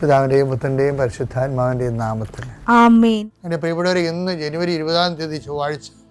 പിതാവിന്റെയും പുത്രന്റെയും പരിശുദ്ധാത്മാവിന്റെയും നാമത്തിൽ. എന്റെ പ്രിയപ്പെട്ടവരെ ഇന്ന് ജനുവരി ഇരുപതാം തീയതി ചൊവ്വാഴ്ച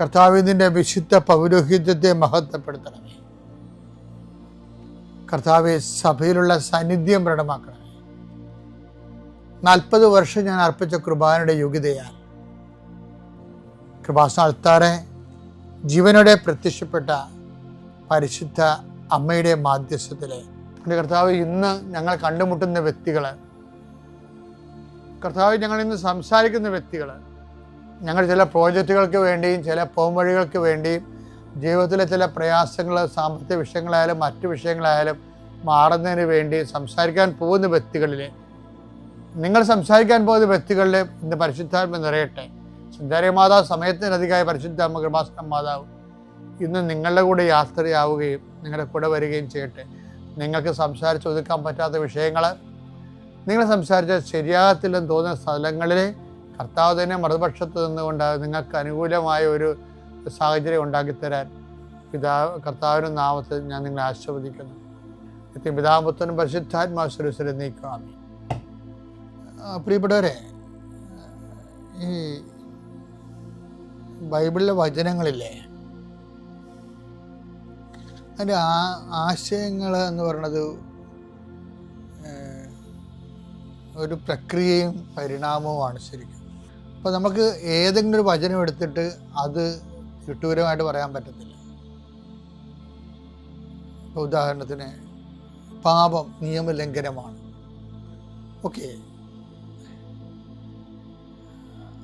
കർത്താവെ നിന്റെ വിശുദ്ധ പൗരോഹിത്യത്തെ മഹത്വപ്പെടുത്തണമേ. കർത്താവെ സഭയിലുള്ള സാന്നിധ്യം പ്രകടമാക്കണമേ. നാൽപ്പത് വർഷം ഞാൻ അർപ്പിച്ച കൃപാനയുടെ യോഗ്യതയാൽ കൃപാസ്ഥാനത്താറെ ജീവനോടെ പ്രത്യക്ഷപ്പെട്ട പരിശുദ്ധ അമ്മയുടെ മാധ്യസ്ഥത്തിലെ എന്റെ കർത്താവ് ഇന്ന് ഞങ്ങൾ കണ്ടുമുട്ടുന്ന വ്യക്തികൾ കർത്താവ് ഞങ്ങൾ ഇന്ന് സംസാരിക്കുന്ന വ്യക്തികൾ ഞങ്ങൾ ചില പ്രോജക്റ്റുകൾക്ക് വേണ്ടിയും ചില പോംവഴികൾക്ക് വേണ്ടിയും ജീവിതത്തിലെ ചില പ്രയാസങ്ങൾ സാമ്പത്തിക വിഷയങ്ങളായാലും മറ്റ് വിഷയങ്ങളായാലും മാറുന്നതിന് വേണ്ടി സംസാരിക്കാൻ പോകുന്ന വ്യക്തികളിൽ നിങ്ങൾ സംസാരിക്കാൻ പോകുന്ന വ്യക്തികളിൽ ഇന്ന് പരിശുദ്ധാത്മ നിറയട്ടെ. സഞ്ചാരി മാതാവ് സമയത്തിനധികമായ പരിശുദ്ധാത്മ കൃപാസന മാതാവ് ഇന്ന് നിങ്ങളുടെ കൂടെ യാത്രയാവുകയും നിങ്ങളുടെ കൂടെ വരികയും ചെയ്യട്ടെ. നിങ്ങൾക്ക് സംസാരിച്ച് ഒതുക്കാൻ പറ്റാത്ത വിഷയങ്ങൾ നിങ്ങൾ സംസാരിച്ച ശരിയാകത്തില്ലെന്ന് തോന്നുന്ന സ്ഥലങ്ങളിൽ കർത്താവ് തന്നെ മറുപക്ഷത്ത് നിന്നുകൊണ്ട് നിങ്ങൾക്ക് അനുകൂലമായ ഒരു സാഹചര്യം ഉണ്ടാക്കിത്തരാൻ പിതാ കർത്താവിന്റെ നാമത്തിൽ ഞാൻ നിങ്ങളെ ആശീർവദിക്കുന്നു. നിത്യം പിതാപുത്തനും പരിശുദ്ധാത്മാസുരസിലെ നീക്കാം പ്രിയപ്പെട്ടവരെ ഈ ബൈബിളിലെ വചനങ്ങളില്ലേ അതിന്റെ ആ ആശയങ്ങൾ എന്ന് പറയുന്നത് ഒരു പ്രക്രിയയും പരിണാമവുമാണ് ശരിക്കും. അപ്പോൾ നമുക്ക് ഏതെങ്കിലും ഒരു വചനം എടുത്തിട്ട് അത് ചുട്ടൂരമായിട്ട് പറയാൻ പറ്റത്തില്ല. ഇപ്പോൾ ഉദാഹരണത്തിന് പാപം നിയമലംഘനമാണ്. ഓക്കെ.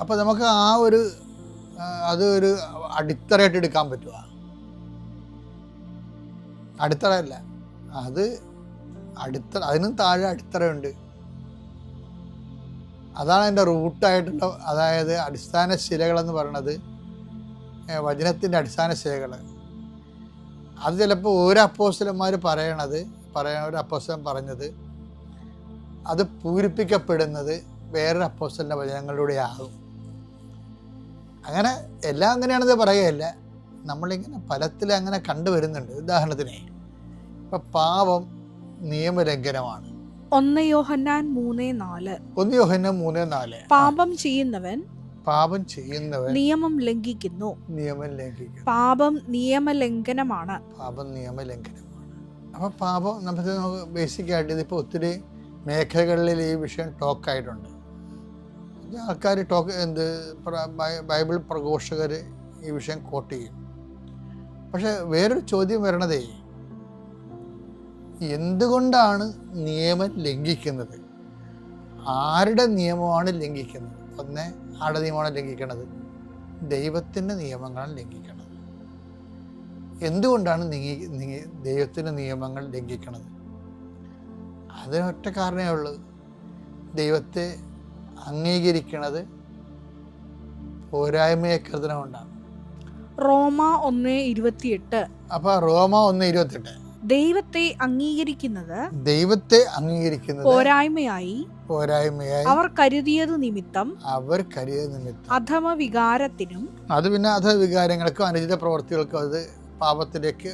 അപ്പോൾ നമുക്ക് ആ ഒരു അത് ഒരു അടിത്തറയായിട്ട് എടുക്കാൻ പറ്റുക അടിത്തറയല്ല. അത് അടിത്തറ അതിനും താഴെ അടിത്തറയുണ്ട്. അതാണ് അതിന്റെ റൂട്ടായിട്ടുള്ള അതായത് അടിസ്ഥാന ശിലകളെന്ന് പറയണത് വചനത്തിന്റെ അടിസ്ഥാന ശിലകൾ. അത് ചിലപ്പോൾ ഒരു അപ്പോസ്റ്റലന്മാർ പറയണത് പറയണ ഒരു അപ്പോസ്റ്റലൻ പറഞ്ഞത് അത് പൂരിപ്പിക്കപ്പെടുന്നത് വേറൊരു അപ്പോസ്റ്റലിന്റെ വചനങ്ങളിലൂടെ ആകും അങ്ങനെ എല്ലാം അങ്ങനെയാണെന്ന് പറയുകയല്ല. നമ്മളിങ്ങനെ ഫലത്തിൽ അങ്ങനെ കണ്ടുവരുന്നുണ്ട്. ഉദാഹരണത്തിന് ഇപ്പം പാപം നിയമലംഘനമാണ്. ഒന്ന് യോഹന്നാൻ മൂന്ന് നാല്. ഒന്ന് യോഹന്നാൻ മൂന്ന് നാല്. പാപം ചെയ്യുന്നവൻ പാപം ചെയ്യുന്നവൻ നിയമം ലംഘിക്കുന്നു. നിയമം ലംഘിക്കുന്നു. പാപം നിയമലംഘനമാണ്. പാപം നിയമലംഘനമാണ്. അപ്പോൾ പാപം നമുക്ക് ബേസിക് ആയിട്ട് ഇതിപ്പോ ഒത്തിരി മേഖലകളിൽ ഈ വിഷയം ടോക്ക് ആയിട്ടുണ്ട്. ആൾക്കാർ ടോക്ക് എന്ത് ബൈബിൾ പ്രഘോഷകർ ഈ വിഷയം കോട്ട് ചെയ്യും. പക്ഷെ വേറൊരു ചോദ്യം വരണതേ എന്തുകൊണ്ടാണ് നിയമം ലംഘിക്കുന്നത്? ആരുടെ നിയമമാണ് ലംഘിക്കുന്നത്? ഒന്ന് ആരുടെ നിയമമാണ് ലംഘിക്കുന്നത് ദൈവത്തിന്റെ നിയമങ്ങളാണ് ലംഘിക്കുന്നത് എന്തുകൊണ്ടാണ് ദൈവത്തിന്റെ നിയമങ്ങൾ ലംഘിക്കുന്നത് അതിനൊറ്റ കാരണമേ ഉള്ളൂ. ദൈവത്തെ അംഗീകരിക്കണത് പോരായ്മയെ കൃതനം കൊണ്ടാണ് റോമ ഒന്ന് ഇരുപത്തിയെട്ട്. അപ്പൊ റോമ ഒന്ന് ഇരുപത്തെട്ട് ദൈവത്തെ അംഗീകരിക്കുന്നത് ദൈവത്തെ അംഗീകരിക്കുന്നത് പോരായ്മയായി പോരായ്മയായി അവർ കരുതിയത് നിമിത്തം അവർ കരുതിയത് നിമിത്തം. അധമ വികാരത്തിനും അത് പിന്നെ അധ വികാരങ്ങൾക്കും അനുചിത പ്രവർത്തികൾക്കും അത് പാപത്തിലേക്ക്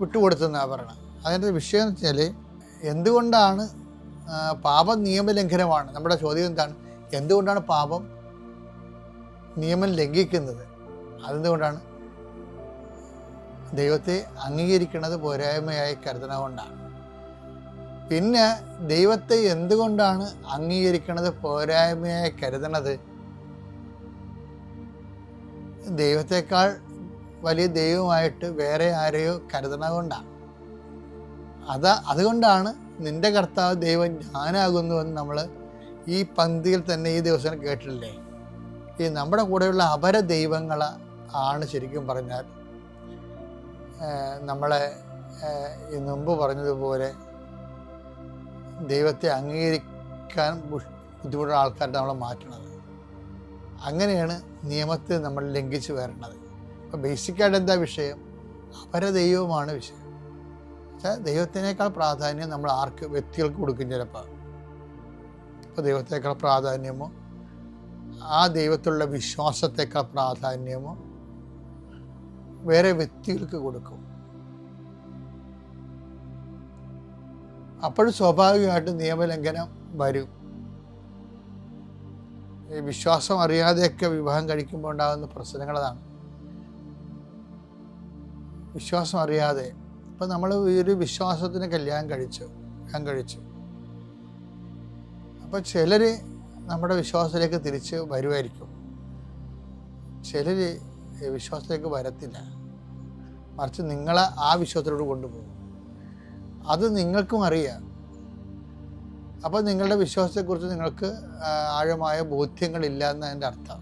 വിട്ടുകൊടുത്തെന്നാണ് പറയണം അതിന്റെ വിഷയം എന്ന് വെച്ചാൽ എന്തുകൊണ്ടാണ് പാപം നിയമലംഘനമാണ്? നമ്മുടെ ചോദ്യം എന്താണ്? എന്തുകൊണ്ടാണ് പാപം നിയമം ലംഘിക്കുന്നത്? അതെന്തുകൊണ്ടാണ്? ദൈവത്തെ അംഗീകരിക്കുന്നത് പോരായ്മയായി കരുതണ കൊണ്ടാണ്. പിന്നെ ദൈവത്തെ എന്തുകൊണ്ടാണ് അംഗീകരിക്കുന്നത് പോരായ്മയായി കരുതണത്? ദൈവത്തെക്കാൾ വലിയ ദൈവമായിട്ട് വേറെ ആരെയോ കരുതണ കൊണ്ടാണ്. അത് അതുകൊണ്ടാണ് നിന്റെ കർത്താവ് ദൈവം ഞാനാകുന്നുവെന്ന് നമ്മൾ ഈ പന്തിയിൽ തന്നെ ഈ ദിവസം കേട്ടിട്ടില്ലേ? ഈ നമ്മുടെ കൂടെയുള്ള അപര ദൈവങ്ങൾ ആണ് ശരിക്കും പറഞ്ഞാൽ നമ്മളെ മുമ്പ് പറഞ്ഞതുപോലെ ദൈവത്തെ അംഗീകരിക്കാൻ ബുദ്ധിമുട്ടുള്ള ആൾക്കാരുടെ നമ്മളെ മാറ്റണത്. അങ്ങനെയാണ് നിയമത്തെ നമ്മൾ ലംഘിച്ച് വരേണ്ടത്. അപ്പോൾ ബേസിക്കായിട്ട് എന്താ വിഷയം? അവരെ ദൈവമാണ് വിഷയം. എന്നുവെച്ചാൽ ദൈവത്തിനേക്കാൾ പ്രാധാന്യം നമ്മൾ ആർക്ക് വ്യക്തികൾക്ക് കൊടുക്കും ചിലപ്പോൾ ഇപ്പോൾ ദൈവത്തേക്കാൾ പ്രാധാന്യമോ? ആ ദൈവത്തിലുള്ള വിശ്വാസത്തേക്കാൾ പ്രാധാന്യമോ? വേറെ വ്യക്തികൾക്ക് കൊടുക്കും. അപ്പോഴും സ്വാഭാവികമായിട്ടും നിയമലംഘനം വരും. ഈ വിശ്വാസം അറിയാതെയൊക്കെ വിവാഹം കഴിക്കുമ്പോൾ ഉണ്ടാകുന്ന പ്രശ്നങ്ങളതാണ് വിശ്വാസം അറിയാതെ. ഇപ്പം നമ്മൾ ഒരു വിശ്വാസത്തിന് കല്യാണം കഴിച്ചു കല്യാണം കഴിച്ചു. അപ്പോൾ ചിലർ നമ്മുടെ വിശ്വാസത്തിലേക്ക് തിരിച്ച് വരുമായിരിക്കും. ചിലർ വിശ്വാസത്തിലേക്ക് വരത്തില്ല. മറിച്ച് നിങ്ങളെ ആ വിശ്വാസത്തിലോട്ട് കൊണ്ടുപോകും. അത് നിങ്ങൾക്കും അറിയാം. അപ്പോൾ നിങ്ങളുടെ വിശ്വാസത്തെക്കുറിച്ച് നിങ്ങൾക്ക് ആഴമായ ബോധ്യങ്ങളില്ല എന്നതിന്റെ അർത്ഥം.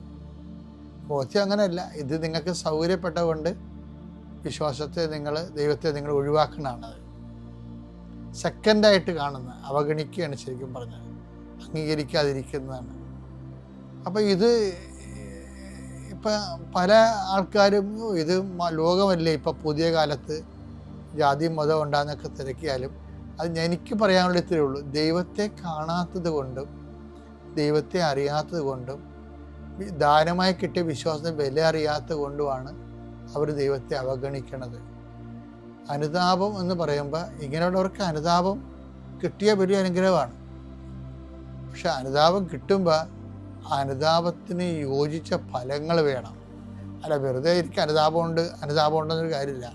ബോധ്യം അങ്ങനെയല്ല. ഇത് നിങ്ങൾക്ക് സൗകര്യപ്പെട്ടതുകൊണ്ട് വിശ്വാസത്തെ നിങ്ങൾ ദൈവത്തെ നിങ്ങൾ ഒഴിവാക്കണതാണ് സെക്കൻഡായിട്ട് കാണുന്ന അവഗണിക്കുകയാണ് ശരിക്കും പറഞ്ഞത് അംഗീകരിക്കാതിരിക്കുന്നതാണ്. അപ്പോൾ ഇത് ഇപ്പം പല ആൾക്കാരും ഇത് ലോകമല്ലേ ഇപ്പം പുതിയ കാലത്ത് ജാതി മതം ഉണ്ടാകുന്നൊക്കെ തിരക്കിയാലും അത് എനിക്ക് പറയാനുള്ള ഇത്രയേ ഉള്ളൂ. ദൈവത്തെ കാണാത്തത് കൊണ്ടും ദൈവത്തെ അറിയാത്തത് കൊണ്ടും ദാനമായി കിട്ടിയ വിശ്വാസത്തിന് വില അറിയാത്തത് കൊണ്ടുമാണ് അവർ ദൈവത്തെ അവഗണിക്കണത്. അനുതാപം എന്ന് പറയുമ്പോൾ ഇങ്ങനെയുള്ളവർക്ക് അനുതാപം കിട്ടിയ വലിയ അനുഗ്രഹമാണ്. പക്ഷെ അനുതാപം കിട്ടുമ്പോൾ അനുതാപത്തിന് യോജിച്ച ഫലങ്ങൾ വേണം. അല്ല വെറുതെ എനിക്ക് അനുതാപമുണ്ട്. അനുതാപം ഉണ്ടെന്നൊരു കാര്യമില്ല.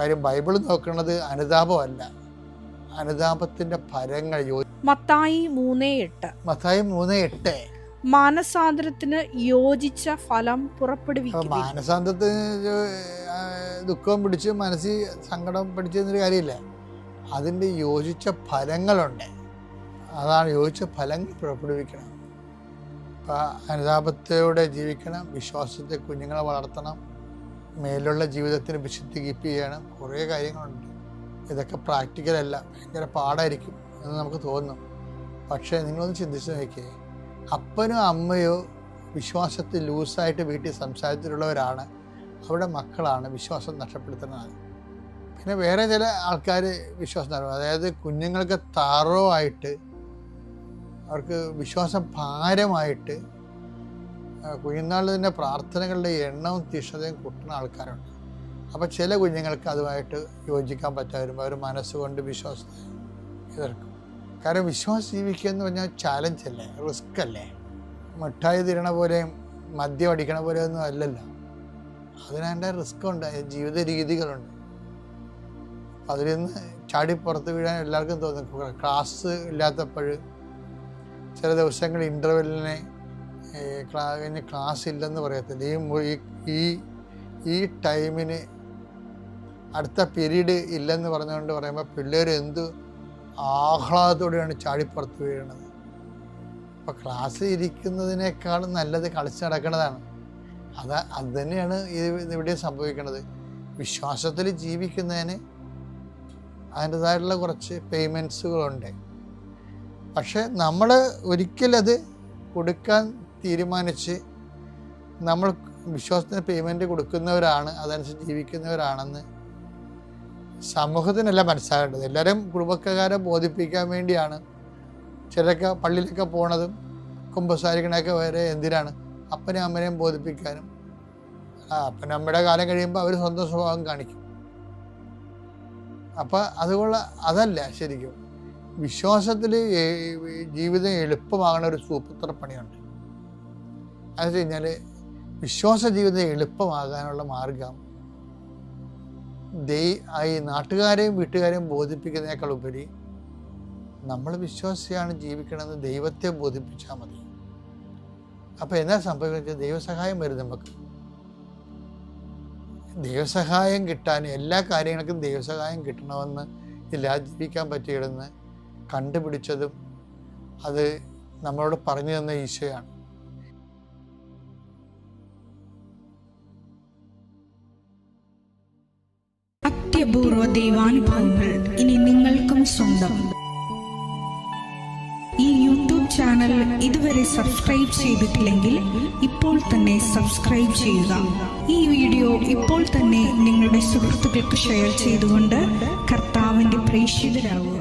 കാര്യം ബൈബിൾ നോക്കുന്നത് അനുതാപമല്ല. അനുതാപത്തിന്റെ ഫലങ്ങൾ മത്തായി മൂന്ന് എട്ട്. മത്തായി മൂന്ന് എട്ട്. മാനസാന്തരത്തിന് യോജിച്ച ഫലം പുറപ്പെടുവിക്കും പുറപ്പെടുവിക്കുക മാനസാന്തത്തിന് ദുഃഖം പിടിച്ച് മനസ്സിൽ സങ്കടം പിടിച്ചെന്നൊരു കാര്യമില്ല. അതിന്റെ യോജിച്ച ഫലങ്ങളുണ്ട്. അതാണ് യോജിച്ച ഫലങ്ങൾ പുറപ്പെടുവിക്കണം. അനുതാപത്തോടെ ജീവിക്കണം വിശ്വാസത്തെ കുഞ്ഞുങ്ങളെ വളർത്തണം മേലുള്ള ജീവിതത്തിന് വിശുദ്ധി കീപ്പ് ചെയ്യണം കുറേ കാര്യങ്ങളുണ്ട്. ഇതൊക്കെ പ്രാക്ടിക്കലല്ല ഭയങ്കര പാടായിരിക്കും എന്ന് നമുക്ക് തോന്നും. പക്ഷേ നിങ്ങളൊന്ന് ചിന്തിച്ച് നോക്കിയേ അപ്പനോ അമ്മയോ വിശ്വാസത്തിൽ ലൂസായിട്ട് വീട്ടിൽ സംസാരത്തിലുള്ളവരാണ് അവരുടെ മക്കളാണ് വിശ്വാസം നഷ്ടപ്പെടുത്തുന്നത്. പിന്നെ വേറെ ചില ആൾക്കാർ വിശ്വാസം അതായത് കുഞ്ഞുങ്ങൾക്ക് താറോ ആയിട്ട് അവർക്ക് വിശ്വാസം ഭാരമായിട്ട് കുഞ്ഞുനാളിന്റെ പ്രാർത്ഥനകളുടെ എണ്ണവും തീഷ്ണതയും കൂട്ടുന്ന ആൾക്കാരുണ്ട്. അപ്പോൾ ചില കുഞ്ഞുങ്ങൾക്ക് അതുമായിട്ട് യോജിക്കാൻ പറ്റാതിരുമ്പോൾ അവർ മനസ്സുകൊണ്ട് വിശ്വാസം എതിർക്കും. കാരണം വിശ്വാസം ജീവിക്കുക എന്ന് പറഞ്ഞാൽ ചാലഞ്ച് അല്ലേ? റിസ്ക് അല്ലേ? മിഠായി തിരണ പോലെയും മദ്യം അടിക്കണ പോലെ ഒന്നും അല്ലല്ലോ. അതിനെ റിസ്ക് ഉണ്ട്. ജീവിത രീതികളുണ്ട്. അതിൽ നിന്ന് ചാടി പുറത്ത് വീഴാൻ എല്ലാവർക്കും തോന്നും. ക്ലാസ് ഇല്ലാത്തപ്പോൾ ചില ദിവസങ്ങൾ ഇന്റർവെല്ലിനെ കഴിഞ്ഞ് ക്ലാസ് ഇല്ലെന്ന് പറയത്തില്ല. ഈ ഈ- ഈ ടൈമിന് അടുത്ത പീരീഡ് ഇല്ലെന്ന് പറഞ്ഞുകൊണ്ട് പറയുമ്പോൾ പിള്ളേർ എന്ത് ആഹ്ലാദത്തോടെയാണ് ചാടിപ്പുറത്ത് വീഴുന്നത്. അപ്പോൾ ക്ലാസ് ഇരിക്കുന്നതിനേക്കാളും നല്ലത് കളിച്ച് നടക്കുന്നതാണ് അത് അത് തന്നെയാണ് ഇവിടെ സംഭവിക്കുന്നത് വിശ്വാസത്തിൽ ജീവിക്കുന്നതിന് അതിന്റെതായിട്ടുള്ള കുറച്ച് പേയ്മെന്റ്സുകളുണ്ട് പക്ഷെ നമ്മൾ ഒരിക്കലത് കൊടുക്കാൻ തീരുമാനിച്ച് നമ്മൾ വിശ്വാസത്തിന് പേയ്മെന്റ് കൊടുക്കുന്നവരാണ് അതനുസരിച്ച് ജീവിക്കുന്നവരാണെന്ന് സമൂഹത്തിനല്ല മനസ്സിലാകേണ്ടത്. എല്ലാവരും കുടുംബക്കാരെ ബോധിപ്പിക്കാൻ വേണ്ടിയാണ്. ചിലരൊക്കെ പള്ളിയിലൊക്കെ പോണതും കുമ്പസാരിക്കണൊക്കെ വരെ എന്തിനാണ്? അപ്പനെയും അമ്മനെയും ബോധിപ്പിക്കാനും. അപ്പനും അമ്മയുടെ കാലം കഴിയുമ്പോൾ അവർ സ്വന്തം സ്വഭാവം കാണിക്കും. അപ്പം അതുകൊള്ള അതല്ല ശരിക്കും. വിശ്വാസത്തിൽ ജീവിതം എളുപ്പമാകുന്ന ഒരു സൂപ്പത്ര പണിയുണ്ട്. അത് കഴിഞ്ഞാൽ വിശ്വാസ ജീവിതം എളുപ്പമാകാനുള്ള മാർഗം ദൈ ഈ നാട്ടുകാരെയും വീട്ടുകാരെയും ബോധിപ്പിക്കുന്നതിനേക്കാൾ ഉപരി നമ്മൾ വിശ്വാസിയാണ് ജീവിക്കണമെന്ന് ദൈവത്തെ ബോധിപ്പിച്ചാൽ മതി. അപ്പോൾ എന്നാ സംഭവിക്കുന്നത് ദൈവസഹായം വരും നമുക്ക്. ദൈവസഹായം കിട്ടാൻ എല്ലാ കാര്യങ്ങൾക്കും ദൈവസഹായം കിട്ടണമെന്ന് ഇല്ലാതിരിക്കാൻ ജീവിക്കാൻ പറ്റിയിടുന്ന് കണ്ടുപിടിച്ചതും അത് നമ്മളോട് പറഞ്ഞു തന്ന ഈശോയാണ്. അത്യപൂർവ ദൈവാനുഭവങ്ങൾ ഇനി നിങ്ങൾക്കും സ്വന്തം. ഈ യൂട്യൂബ് ചാനൽ ഇതുവരെ സബ്സ്ക്രൈബ് ചെയ്തിട്ടില്ലെങ്കിൽ ഇപ്പോൾ തന്നെ സബ്സ്ക്രൈബ് ചെയ്യുക. ഈ വീഡിയോ ഇപ്പോൾ തന്നെ നിങ്ങളുടെ സുഹൃത്തുക്കൾക്ക് ഷെയർ ചെയ്തുകൊണ്ട് കർത്താവിന്റെ പ്രേക്ഷിതരാകുക.